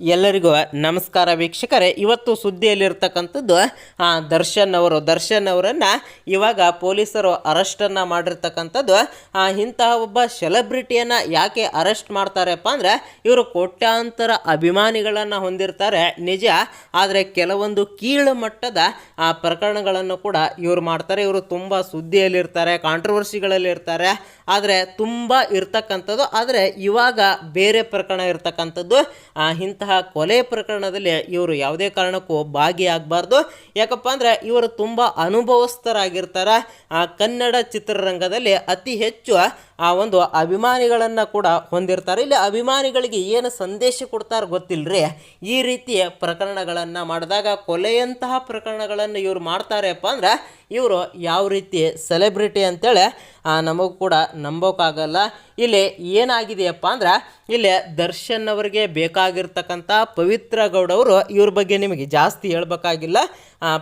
ಎಲ್ಲರಿಗೂ ನಮಸ್ಕಾರ ವೀಕ್ಷಕರೇ. ಇವತ್ತು ಸುದ್ದಿಯಲ್ಲಿರ್ತಕ್ಕಂಥದ್ದು ದರ್ಶನ್ ಅವರು. ದರ್ಶನ್ ಅವರನ್ನು ಇವಾಗ ಪೊಲೀಸರು ಅರೆಸ್ಟನ್ನು ಮಾಡಿರ್ತಕ್ಕಂಥದ್ದು ಇಂತಹ ಒಬ್ಬ ಸೆಲೆಬ್ರಿಟಿಯನ್ನು ಯಾಕೆ ಅರೆಸ್ಟ್ ಮಾಡ್ತಾರಪ್ಪ ಅಂದರೆ ಇವರು ಕೋಟ್ಯಾಂತರ ಅಭಿಮಾನಿಗಳನ್ನು ಹೊಂದಿರ್ತಾರೆ ನಿಜ. ಆದರೆ ಕೆಲವೊಂದು ಕೀಳು ಮಟ್ಟದ ಪ್ರಕರಣಗಳನ್ನು ಕೂಡ ಇವರು ಮಾಡ್ತಾರೆ. ಇವರು ತುಂಬ ಸುದ್ದಿಯಲ್ಲಿರ್ತಾರೆ ಕಾಂಟ್ರವರ್ಸಿಗಳಲ್ಲಿರ್ತಾರೆ ಆದರೆ ತುಂಬ ಇರ್ತಕ್ಕಂಥದ್ದು ಆದರೆ ಇವಾಗ ಬೇರೆ ಪ್ರಕರಣ ಇರ್ತಕ್ಕಂಥದ್ದು ಆ, ಇಂತಹ ಕೊಲೆ ಪ್ರಕರಣದಲ್ಲಿ ಇವರು ಯಾವುದೇ ಕಾರಣಕ್ಕೂ ಭಾಗಿಯಾಗಬಾರ್ದು. ಯಾಕಪ್ಪ ಅಂದರೆ ಇವರು ತುಂಬ ಅನುಭವಸ್ಥರಾಗಿರ್ತಾರೆ. ಆ, ಕನ್ನಡ ಚಿತ್ರರಂಗದಲ್ಲಿ ಅತಿ ಹೆಚ್ಚು ಆ ಒಂದು ಅಭಿಮಾನಿಗಳನ್ನು ಕೂಡ ಹೊಂದಿರ್ತಾರೆ. ಇಲ್ಲಿ ಅಭಿಮಾನಿಗಳಿಗೆ ಏನು ಸಂದೇಶ ಕೊಡ್ತಾರೆ ಗೊತ್ತಿಲ್ಲರಿ ಈ ರೀತಿಯ ಪ್ರಕರಣಗಳನ್ನು ಮಾಡಿದಾಗ ಕೊಲೆಯಂತಹ ಪ್ರಕರಣಗಳನ್ನು ಇವರು ಮಾಡ್ತಾರೆಪ್ಪ ಅಂದ್ರೆ ಇವರು ಯಾವ ರೀತಿ ಸೆಲೆಬ್ರಿಟಿ ಅಂತೇಳಿ ನಮಗೂ ಕೂಡ ನಂಬೋಕ್ಕಾಗಲ್ಲ ಇಲ್ಲಿ ಏನಾಗಿದೆಯಪ್ಪ ಅಂದ್ರೆ ಇಲ್ಲಿ ದರ್ಶನ್ ಅವರಿಗೆ ಬೇಕಾಗಿರ್ತಕ್ಕಂಥ ಪವಿತ್ರ ಗೌಡ ಅವರು ಇವ್ರ ಬಗ್ಗೆ ನಿಮಗೆ ಜಾಸ್ತಿ ಹೇಳ್ಬೇಕಾಗಿಲ್ಲ.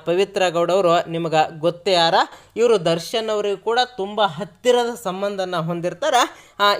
ಪವಿತ್ರ ಗೌಡವರು, ನಿಮಗೆ ಗೊತ್ತೇ ಯಾರ? ಇವರು ದರ್ಶನ್ ಅವರಿಗೂ ಕೂಡ ತುಂಬ ಹತ್ತಿರದ ಸಂಬಂಧನ ಹೊಂದಿರ್ತಾರೆ.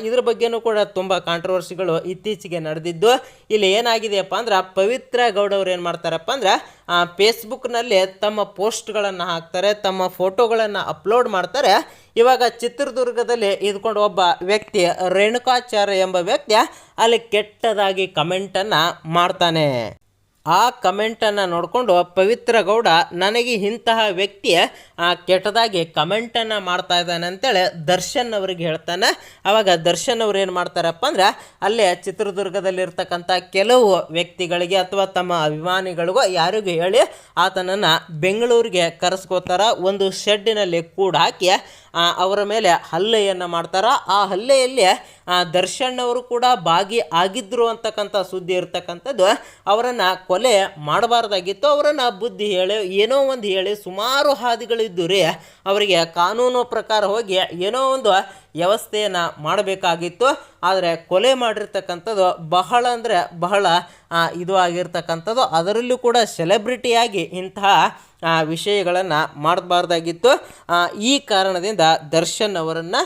ಇದ್ರ ಬಗ್ಗೆನೂ ಕೂಡ ತುಂಬ ಕಾಂಟ್ರವರ್ಸಿಗಳು ಇತ್ತೀಚೆಗೆ ನಡೆದಿದ್ದು. ಇಲ್ಲಿ ಏನಾಗಿದೆಯಪ್ಪ ಅಂದ್ರೆ, ಪವಿತ್ರ ಗೌಡ ಅವ್ರು ಏನು ಮಾಡ್ತಾರಪ್ಪ ಅಂದ್ರೆ ಫೇಸ್ಬುಕ್ನಲ್ಲಿ ತಮ್ಮ ಪೋಸ್ಟ್ಗಳನ್ನು ಹಾಕ್ತಾರೆ, ತಮ್ಮ ಫೋಟೋಗಳನ್ನು ಅಪ್ಲೋಡ್ ಮಾಡ್ತಾರೆ. ಇವಾಗ ಚಿತ್ರದುರ್ಗದಲ್ಲಿ ಇದ್ಕೊಂಡು ಒಬ್ಬ ವ್ಯಕ್ತಿ, ರೇಣುಕಾಚಾರ್ಯ ಎಂಬ ವ್ಯಕ್ತಿ, ಅಲ್ಲಿ ಕೆಟ್ಟದಾಗಿ ಕಮೆಂಟನ್ನು ಮಾಡ್ತಾನೆ. ಆ ಕಮೆಂಟನ್ನು ನೋಡಿಕೊಂಡು ಪವಿತ್ರ ಗೌಡ ನನಗೆ ಇಂತಹ ವ್ಯಕ್ತಿ ಆ, ಕೆಟ್ಟದಾಗಿ ಕಮೆಂಟನ್ನು ಮಾಡ್ತಾ ಇದ್ದಾನೆ ಅಂತೇಳಿ ದರ್ಶನ್ ಅವ್ರಿಗೆ ಹೇಳ್ತಾನೆ. ಅವಾಗ ದರ್ಶನ್ ಅವ್ರು ಏನು ಮಾಡ್ತಾರಪ್ಪ ಅಂದ್ರೆ ಅಲ್ಲೇ ಚಿತ್ರದುರ್ಗದಲ್ಲಿರ್ತಕ್ಕಂಥ ಕೆಲವು ವ್ಯಕ್ತಿಗಳಿಗೆ ಅಥವಾ ತಮ್ಮ ಅಭಿಮಾನಿಗಳಿಗೋ ಯಾರಿಗೂ ಹೇಳಿ ಆತನನ್ನು ಬೆಂಗಳೂರಿಗೆ ಕರೆಸ್ಕೋತಾರ. ಒಂದು ಶೆಡ್ಡಿನಲ್ಲಿ ಕೂಡ ಹಾಕಿ ಅವರ ಮೇಲೆ ಹಲ್ಲೆಯನ್ನು ಮಾಡ್ತಾರೆ. ಆ ಹಲ್ಲೆಯಲ್ಲಿ ದರ್ಶನ್ ಅವರು ಕೂಡ ಭಾಗಿ ಆಗಿದ್ದರು ಅಂತಕ್ಕಂಥ ಸುದ್ದಿ ಇರ್ತಕ್ಕಂಥದ್ದು. ಅವರನ್ನು ಕೊಲೆ ಮಾಡಬಾರ್ದಾಗಿತ್ತು. ಅವರನ್ನು ಬುದ್ಧಿ ಹೇಳಿ, ಏನೋ ಒಂದು ಹೇಳಿ ಸುಮಾರು ಹಾದಿಗಳಿದ್ದು ರೀ ಅವರಿಗೆ ಕಾನೂನು ಪ್ರಕಾರ ಹೋಗಿ ಏನೋ ಒಂದು ವ್ಯವಸ್ಥೆಯನ್ನು ಮಾಡಬೇಕಾಗಿತ್ತು. ಆದರೆ ಕೊಲೆ ಮಾಡಿರ್ತಕ್ಕಂಥದ್ದು ಬಹಳ ಅಂದರೆ ಬಹಳ ಇದು ಆಗಿರ್ತಕ್ಕಂಥದ್ದು. ಅದರಲ್ಲೂ ಕೂಡ ಸೆಲೆಬ್ರಿಟಿಯಾಗಿ ಇಂತಹ ವಿಷಯಗಳನ್ನು ಮಾಡಬಾರ್ದಾಗಿತ್ತು. ಈ ಕಾರಣದಿಂದ ದರ್ಶನ್ ಅವರನ್ನು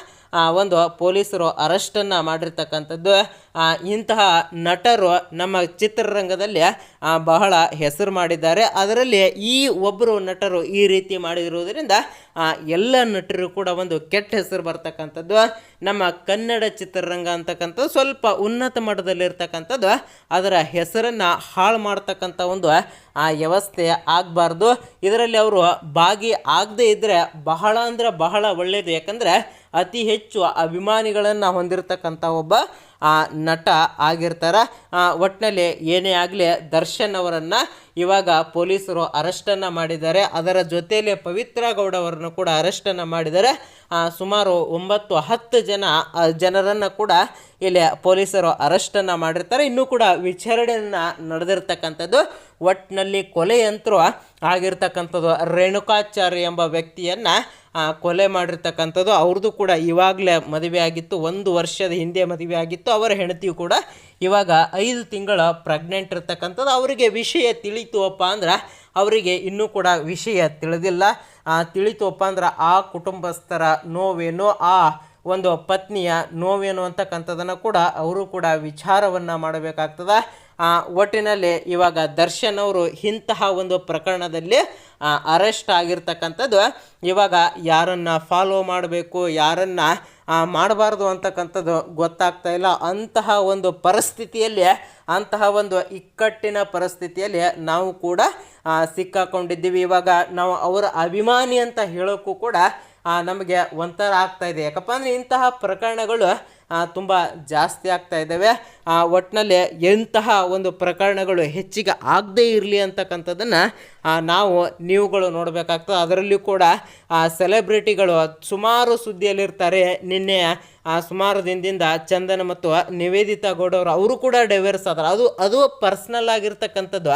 ಒಂದು ಪೊಲೀಸರು ಅರೆಸ್ಟನ್ನು ಮಾಡಿರ್ತಕ್ಕಂಥದ್ದು ಇಂತಹ ನಟರು ನಮ್ಮ ಚಿತ್ರರಂಗದಲ್ಲಿ ಬಹಳ ಹೆಸರು ಮಾಡಿದ್ದಾರೆ. ಅದರಲ್ಲಿ ಈ ಒಬ್ಬರು ನಟರು ಈ ರೀತಿ ಮಾಡಿರುವುದರಿಂದ ಎಲ್ಲ ನಟರು ಕೂಡ ಒಂದು ಕೆಟ್ಟ ಹೆಸರು ಬರ್ತಕ್ಕಂಥದ್ದು. ನಮ್ಮ ಕನ್ನಡ ಚಿತ್ರರಂಗ ಅಂತಕ್ಕಂಥದ್ದು ಸ್ವಲ್ಪ ಉನ್ನತ ಮಟ್ಟದಲ್ಲಿರ್ತಕ್ಕಂಥದ್ದು. ಅದರ ಹೆಸರನ್ನು ಹಾಳು ಮಾಡ್ತಕ್ಕಂಥ ಒಂದು, ಆ, ವ್ಯವಸ್ಥೆ ಆಗಬಾರ್ದು. ಇದರಲ್ಲಿ ಅವರು ಭಾಗಿ ಆಗದೇ ಇದ್ದರೆ ಬಹಳ ಅಂದರೆ ಬಹಳ ಒಳ್ಳೆಯದು ಯಾಕಂದರೆ ಅತಿ ಹೆಚ್ಚು ಅಭಿಮಾನಿಗಳನ್ನು ಹೊಂದಿರತಕ್ಕಂಥ ಒಬ್ಬ ನಟ ಆಗಿರ್ತಾರೆ. ಒಟ್ಟಿನಲ್ಲಿ ಏನೇ ಆಗಲಿ ದರ್ಶನ್ ಅವರನ್ನು ಇವಾಗ ಪೊಲೀಸರು ಅರೆಸ್ಟನ್ನು ಮಾಡಿದ್ದಾರೆ. ಅದರ ಜೊತೆಯಲ್ಲಿ ಪವಿತ್ರ ಗೌಡ ಅವರನ್ನು ಕೂಡ ಅರೆಸ್ಟನ್ನು ಮಾಡಿದ್ದಾರೆ. ಸುಮಾರು ಒಂಬತ್ತು, ಹತ್ತು ಜನ ಜನರನ್ನು ಕೂಡ ಇಲ್ಲಿ ಪೊಲೀಸರು ಅರೆಸ್ಟನ್ನು ಮಾಡಿರ್ತಾರೆ. ಇನ್ನೂ ಕೂಡ ವಿಚಾರಣೆಯನ್ನು ನಡೆದಿರ್ತಕ್ಕಂಥದ್ದು ಒಟ್ಟಿನಲ್ಲಿ ಕೊಲೆಯಂತ್ರ ಆಗಿರ್ತಕ್ಕಂಥದ್ದು ರೇಣುಕಾಚಾರ್ಯ ಎಂಬ ವ್ಯಕ್ತಿಯನ್ನು ಕೊಲೆ ಮಾಡಿರ್ತಕ್ಕಂಥದ್ದು ಅವ್ರದ್ದು ಕೂಡ ಇವಾಗಲೇ ಮದುವೆ ಆಗಿತ್ತು, ಒಂದು ವರ್ಷದ ಹಿಂದೆ ಮದುವೆ ಆಗಿತ್ತು, ಅವರ ಹೆಂಡತಿಯು ಕೂಡ ಇವಾಗ ಐದು ತಿಂಗಳ ಪ್ರೆಗ್ನೆಂಟ್ ಇರ್ತಕ್ಕಂಥದ್ದು. ಅವರಿಗೆ ವಿಷಯ ತಿಳಿತುವಪ್ಪ ಅಂದ್ರೆ ಅವರಿಗೆ ಇನ್ನೂ ಕೂಡ ವಿಷಯ ತಿಳಿದಿಲ್ಲ. ತಿಳಿತು ತಿಳಿತುವಪ್ಪ ಅಂದ್ರೆ ಆ ಕುಟುಂಬಸ್ಥರ ನೋವೇನು, ಆ ಒಂದು ಪತ್ನಿಯ ನೋವೇನು ಅಂತಕ್ಕಂಥದ್ದನ್ನು ಕೂಡ ಅವರು ಕೂಡ ವಿಚಾರವನ್ನು ಮಾಡಬೇಕಾಗ್ತದೆ. ಒಟ್ಟಿನಲ್ಲಿ ಇವಾಗ ದರ್ಶನ್ ಅವರು ಇಂತಹ ಒಂದು ಪ್ರಕರಣದಲ್ಲಿ ಅರೆಸ್ಟ್ ಆಗಿರ್ತಕ್ಕಂಥದ್ದು, ಇವಾಗ ಯಾರನ್ನು ಫಾಲೋ ಮಾಡಬೇಕು, ಯಾರನ್ನು ಮಾಡಬಾರ್ದು ಅಂತಕ್ಕಂಥದ್ದು ಗೊತ್ತಾಗ್ತಾ ಇಲ್ಲ. ಅಂತಹ ಒಂದು ಪರಿಸ್ಥಿತಿಯಲ್ಲಿ, ಅಂತಹ ಒಂದು ಇಕ್ಕಟ್ಟಿನ ಪರಿಸ್ಥಿತಿಯಲ್ಲಿ ನಾವು ಕೂಡ ಸಿಕ್ಕಾಕೊಂಡಿದ್ದೀವಿ. ಇವಾಗ ನಾವು ಅವರ ಅಭಿಮಾನಿ ಅಂತ ಹೇಳೋಕ್ಕೂ ಕೂಡ ನಮಗೆ ಒಂಥರ ಇದೆ. ಯಾಕಪ್ಪ ಅಂದರೆ ಇಂತಹ ಪ್ರಕರಣಗಳು ತುಂಬ ಜಾಸ್ತಿ ಆಗ್ತಾ ಇದ್ದಾವೆ. ಒಟ್ಟಿನಲ್ಲಿ ಎಂತಹ ಒಂದು ಪ್ರಕರಣಗಳು ಹೆಚ್ಚಿಗೆ ಆಗದೇ ಇರಲಿ ಅಂತಕ್ಕಂಥದ್ದನ್ನು ನಾವು ನೀವುಗಳು ನೋಡಬೇಕಾಗ್ತದೆ. ಅದರಲ್ಲಿಯೂ ಕೂಡ ಸೆಲೆಬ್ರಿಟಿಗಳು ಸುಮಾರು ಸುದ್ದಿಯಲ್ಲಿರ್ತಾರೆ. ನಿನ್ನೆ ಸುಮಾರು ದಿನದಿಂದ ಚಂದನ ಮತ್ತು ನಿವೇದಿತಾ ಗೌಡ ಅವರು ಅವರು ಕೂಡ ಡೈವರ್ಸ್ ಆದರು. ಅದು ಅದು ಪರ್ಸ್ನಲ್ ಆಗಿರ್ತಕ್ಕಂಥದ್ದು.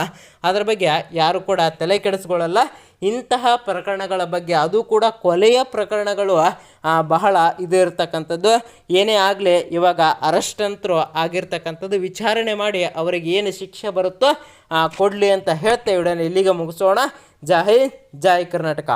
ಅದರ ಬಗ್ಗೆ ಯಾರು ಕೂಡ ತಲೆ ಕೆಡಿಸ್ಕೊಳ್ಳಲ್ಲ. ಇಂತಹ ಪ್ರಕರಣಗಳ ಬಗ್ಗೆ ಅದು ಕೂಡ ಕೊಲೆಯ ಪ್ರಕರಣಗಳು ಬಹಳ ಇದು ಇರ್ತಕ್ಕಂಥದ್ದು. ಏನೇ ಆಗಲಿ, ಇವಾಗ ಅರೆಸ್ಟ್ ಅಂತರೂ ಆಗಿರ್ತಕ್ಕಂಥದ್ದು ವಿಚಾರಣೆ ಮಾಡಿ ಅವರಿಗೆ ಏನು ಶಿಕ್ಷೆ ಬರುತ್ತೋ ಕೊಡಲಿ ಅಂತ ಹೇಳ್ತೇವೆ ಇಲ್ಲಿಗೆ ಮುಗಿಸೋಣ. ಜೈ ಜೈ ಕರ್ನಾಟಕ.